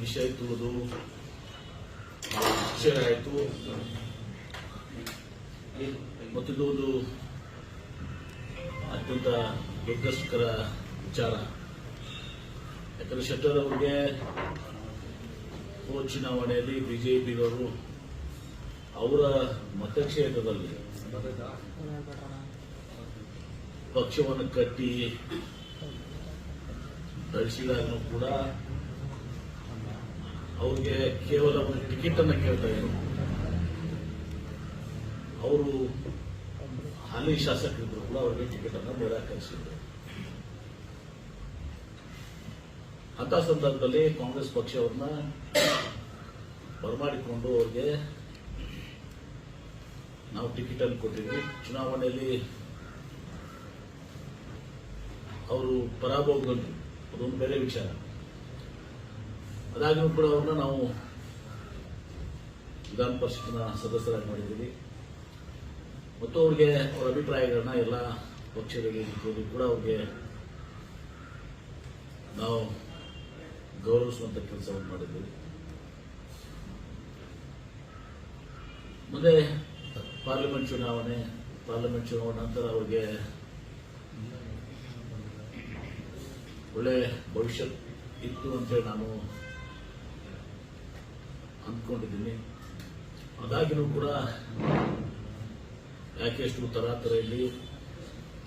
ವಿಷಯ ತುಳಿದು ವಿಷಯ ಆಯಿತು. ಮತ್ತು ಇದು ಒಂದು ಅತ್ಯಂತ ದುಃಖಸ್ಕರ ವಿಚಾರ. ಯಾಕಂದ್ರೆ ಶೆಟ್ಟರ್ ಅವರಿಗೆ ಉಪ ಚುನಾವಣೆಯಲ್ಲಿ ಬಿಜೆಪಿಯವರು ಅವರ ಮತಕ್ಷೇತ್ರದಲ್ಲಿ ಪಕ್ಷವನ್ನು ಕಟ್ಟಿ ಬೆಳೆಸಿದಾಗಲೂ ಕೂಡ ಅವ್ರಿಗೆ ಕೇವಲ ಒಂದು ಟಿಕೆಟ್ ಅನ್ನ ಕೇಳ್ತಾ ಇದ್ರು. ಅವರು ಹಾಲಿ ಶಾಸಕರಿದ್ರು ಕೂಡ ಅವರಿಗೆ ಟಿಕೆಟ್ ಅನ್ನ ನಿರಾಕರಿಸಿದ್ರು ಅಂತ ಸಂದರ್ಭದಲ್ಲಿ ಕಾಂಗ್ರೆಸ್ ಪಕ್ಷವನ್ನ ಬರಮಾಡಿಕೊಂಡು ಅವ್ರಿಗೆ ನಾವು ಟಿಕೆಟ್ ಅನ್ನು ಕೊಟ್ಟಿದ್ವಿ. ಚುನಾವಣೆಯಲ್ಲಿ ಅವರು ಪರಾಭವಗೊಂಡ್ರು ಅದೊಂದು ಬೇರೆ ವಿಚಾರ. ಅದಾಗಿಯೂ ಕೂಡ ಅವ್ರನ್ನ ನಾವು ವಿಧಾನ ಪರಿಷತ್ನ ಸದಸ್ಯರಾಗಿ ಮಾಡಿದ್ದೀವಿ. ಮತ್ತು ಅವ್ರಿಗೆ ಅವರ ಅಭಿಪ್ರಾಯಗಳನ್ನ ಎಲ್ಲ ಪಕ್ಷಗಳಿಗೆ ಕೂಡ ಅವ್ರಿಗೆ ನಾವು ಗೌರವಿಸುವಂತ ಕೆಲಸವನ್ನು ಮಾಡಿದ್ದೀವಿ. ಮುಂದೆ ಪಾರ್ಲಿಮೆಂಟ್ ಚುನಾವಣೆ ಪಾರ್ಲಿಮೆಂಟ್ ಚುನಾವಣೆ ನಂತರ ಅವ್ರಿಗೆ ಒಳ್ಳೆ ಭವಿಷ್ಯ ಇತ್ತು ಅಂತೇಳಿ ನಾನು ಅಂದ್ಕೊಂಡಿದ್ದೀನಿ. ಅದಾಗಿನೂ ಕೂಡ ಯಾಕೆ ಎಷ್ಟು ತರಾತರ ಇಲ್ಲಿ?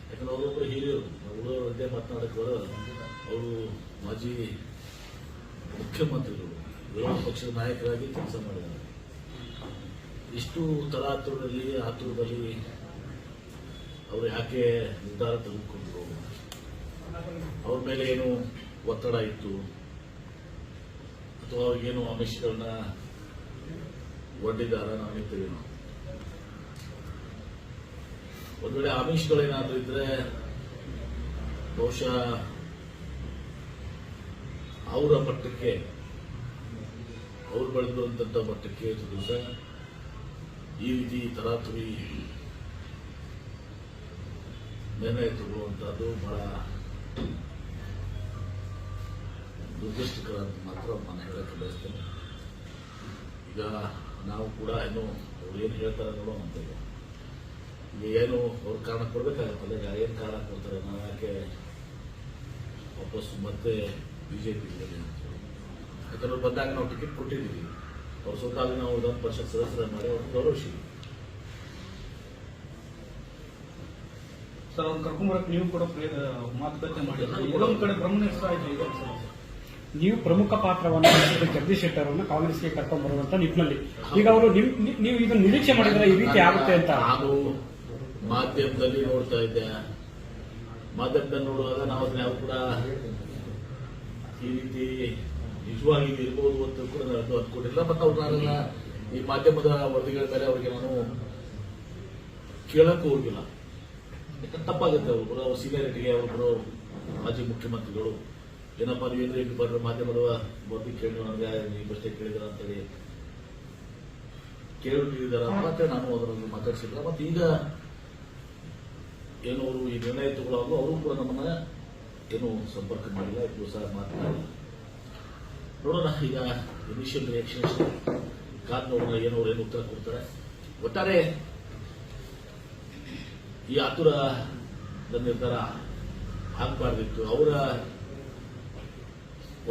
ಯಾಕಂದ್ರೆ ಅವರೊಬ್ಬರು ಹಿರಿಯರು ಉಳಿದವರದ್ದೇ ಮಾತನಾಡಕ್ಕೆ ಬರೋ ಅವರು ಮಾಜಿ ಮುಖ್ಯಮಂತ್ರಿಗಳು, ವಿರೋಧ ಪಕ್ಷದ ನಾಯಕರಾಗಿ ಕೆಲಸ ಮಾಡಿದ್ದಾರೆ. ಇಷ್ಟು ತರಾತುರದಲ್ಲಿ, ಆತುರದಲ್ಲಿ ಅವರು ಯಾಕೆ ನಿರ್ಧಾರ ತೆಗೆದುಕೊಂಡ್ರು? ಅವ್ರ ಮೇಲೆ ಏನು ಒತ್ತಡ ಇತ್ತು? ಅಥವಾ ಅವ್ರಿಗೇನು ಆಮಿಷಗಳನ್ನ ಒಡ್ಡಿದಾರ ನಾವು ತಿಳಿಯೋಣ ಒಂದು ವೇಳೆ ಆಮಿಷಗಳೇನಾದ್ರೂ ಇದ್ರೆ ಬಹುಶಃ ಅವರ ಮಟ್ಟಕ್ಕೆ, ಅವ್ರು ಬೆಳೆದಿರುವಂತ ಮಟ್ಟಕ್ಕೆ ದಿವಸ ಈ ರೀತಿ ತರಾತುರಿ ನಿರ್ಣಯ ತಗೊಳ್ಳುವಂತಹದ್ದು ಬಹಳ ದುರ್ದೃಷ್ಟಕರ ಅಂತ ಮಾತ್ರ ನಾನು ಹೇಳಕ್ಕೆ ಬಯಸ್ತೇನೆ. ಈಗ ನಾವು ಕೂಡ ಏನು ಅವ್ರು ಏನು ಹೇಳ್ತಾರೆ ನೋಡೋ ಅಂತೇಳಿ ಈಗ ಏನು ಅವ್ರ ಕಾರಣ ಕೊಡ್ಬೇಕಾಗತ್ತಲ್ಲ? ಈಗ ಏನು ಕಾರಣ ಕೊಡ್ತಾರೆ? ನಾನು ಯಾಕೆ ವಾಪಸ್ ಮತ್ತೆ ಬಿಜೆಪಿ ಯಾಕಂದ್ರೆ ಅವ್ರು ಬಂದಾಗ ನಾವು ಟಿಕೆಟ್ ಕೊಟ್ಟಿದ್ದೀವಿ. ಅವ್ರ ಸ್ವತಃ ನಾವು ವಿಧಾನ ಪರಿಷತ್ ಸದಸ್ಯರ ಮಾಡಿ ಅವ್ರು ಗೌರವಿಸಿ. ಸರ್ ಅವ್ರು ಕರ್ಕೊಂಡ್ಬರಕ್ ನೀವು ಕೂಡ ಮಾತುಕತೆ ಮಾಡಿದ್ರೆ. ಎಲ್ಲೊಂದ್ ಕಡೆ ಬ್ರಹ್ಮನಿಷ್ಠ ಆಯ್ತು ಈಗ ಸರ್. ನೀವು ಪ್ರಮುಖ ಪಾತ್ರವನ್ನು ಜಗದೀಶ್ ಶೆಟ್ಟರ್ ಅವರನ್ನು ಕಾಂಗ್ರೆಸ್ಗೆ ಕರ್ಕೊಂಡು ಬರುವಂತ ನಿಟ್ಟಿನಲ್ಲಿ ಈಗ ಅವರು ನೀವು- ಇದನ್ನ ನೀವು ಇದನ್ನು ನಿರೀಕ್ಷೆ ಮಾಡಿದ್ರೆ ಈ ರೀತಿ ಆಗುತ್ತೆ ಅಂತ. ನಾನು ಮಾಧ್ಯಮದಲ್ಲಿ ನೋಡ್ತಾ ಇದ್ದೆ. ಮಾಧ್ಯಮದಲ್ಲಿ ನೋಡುವಾಗ ನಾವು ಅದನ್ನ ಯಾವ ಕೂಡ ಈ ರೀತಿ ನಿಜವಾಗಿ ಇದು ಇರ್ಬೋದು ಅಂತ ಕೂಡ ನಾನು ಅಂದ್ಕೊಂಡಿಲ್ಲ ಮತ್ತು ಅವ್ರು ನಾನೆಲ್ಲ ಈ ಮಾಧ್ಯಮದ ವರದಿಗಳ ಮೇಲೆ ಅವರಿಗೆ ನಾನು ಕೇಳಕ್ಕೂ ಹೋಗಿಲ್ಲ. ತಪ್ಪಾಗುತ್ತೆ ಕೂಡ ಅವ್ರ ಸೀನಿಯರಿಟಿಗೆ ಅವರು ಮಾಜಿ ಮುಖ್ಯಮಂತ್ರಿಗಳು. ಏನಪ್ಪ ನೀವೇಂದ್ರೆ ಇಲ್ಲಿ ಬರ್ರೆ ಮಾಧ್ಯಮದವ ವರದಿ ಕೇಳಿ ನನಗೆ ನೀವಷ್ಟೇ ಕೇಳಿದಾರ ಅಂತೇಳಿ ಕೇಳಿದಾರ ಮತ್ತೆ ನಾನು ಅದರಲ್ಲಿ ಮಾತಾಡಿಸಿಲ್ಲ. ಮತ್ತೆ ಈಗ ಏನು ಅವರು ಈ ನಿರ್ಣಯ ತಗೊಳ್ಳೋದು ಅವರು ಕೂಡ ನಮ್ಮನ್ನ ಏನು ಸಂಪರ್ಕ ಮಾಡಿಲ್ಲ ಇದು ಸಹ ಮಾತನಾಡಿಲ್ಲ ನೋಡೋಣ, ಈಗ ಇನಿಷಿಯಲ್ ರಿಯಾಕ್ಷನ್ ಕಾದ್ ನೋಡೋಣ, ಏನೋ ಏನು ಉತ್ತರ ಕೊಡ್ತಾರೆ. ಒಟ್ಟಾರೆ ಈ ಆತುರದ ನಿರ್ಧಾರ ಆಗಬಾರ್ದಿತ್ತು. ಅವರ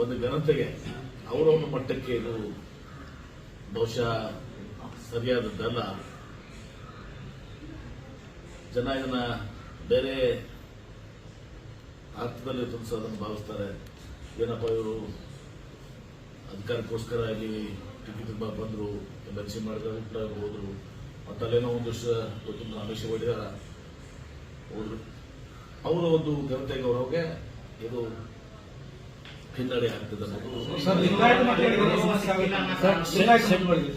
ಒಂದು ಘನತೆಗೆ ಅವರ ಒಂದು ಮಟ್ಟಕ್ಕೆ ಇದು ಬಹುಶಃ ಸರಿಯಾದದ್ದಲ್ಲ. ಜನ ಇದನ್ನ ಬೇರೆ ಅರ್ಥದಲ್ಲಿ ತುಂಬಿಸೋದನ್ನು ಭಾವಿಸ್ತಾರೆ. ಏನಪ್ಪ ಇವರು ಅಧಿಕಾರಕ್ಕೋಸ್ಕರ ಇಲ್ಲಿ ಟಿಕೆಟ್ ಬಂದ್ರು ಬಂದರು ಸಿ ಮಾಡಿದ್ರೆ ಹೋದ್ರು, ಮತ್ತಲ್ಲೇನೋ ಒಂದು ಒಂದಿಷ್ಟು ಗೊತ್ತಿಲ್ಲ ಆಮಿಷ ಹೊಡಿದಾರ ಹೋದ್ರು ಅವರ ಒಂದು ಘನತೆ ಗೌರವಕ್ಕೆ ಇದು ಹಿನ್ನಡೆ ಆಗ್ತದೆ.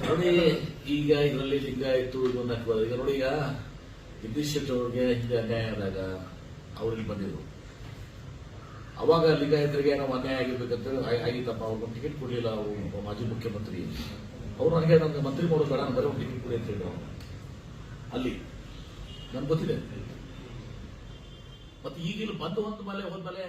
ನೋಡಿ ಈಗ ಇದರಲ್ಲಿ ಲಿಂಗಾಯಿತು ಇದೊಂದು. ಈಗ ನೋಡಿ ಈಗ ಜಗದೀಶ್ ಶೆಟ್ಟಿ ಅವ್ರಿಗೆ ಹಿಂದೆ ಅನ್ಯಾಯ ಆದಾಗ ಅವ್ರಿಗೆ ಬಂದಿದ್ರು. ಅವಾಗ ಲಿಂಗಾಯತರಿಗೆ ನಾವು ಅನ್ಯಾಯ ಆಗಿರ್ಬೇಕಂತ ಹೇಳಿ ಆಗಿತ್ತಪ್ಪ ಅವ್ರಿಗೆ ಟಿಕೆಟ್ ಕೊಡಲಿಲ್ಲ ಅವರು ಮಾಜಿ ಮುಖ್ಯಮಂತ್ರಿ. ಅವ್ರು ನನಗೆ ನನಗೆ ಮಂತ್ರಿ ಮಾಡೋದು ಬೇಡ ಬರೀ ಟಿಕೆಟ್ ಕೊಡಿ ಅಂತ ಹೇಳಿದ್ರು ಅಲ್ಲಿ ನನ್ಗೆ ಗೊತ್ತಿದೆ. ಮತ್ತೆ ಈಗಿಲ್ಲಿ ಬಂದು ಒಂದು ಮೇಲೆ ಹೋದ್ಮೇಲೆ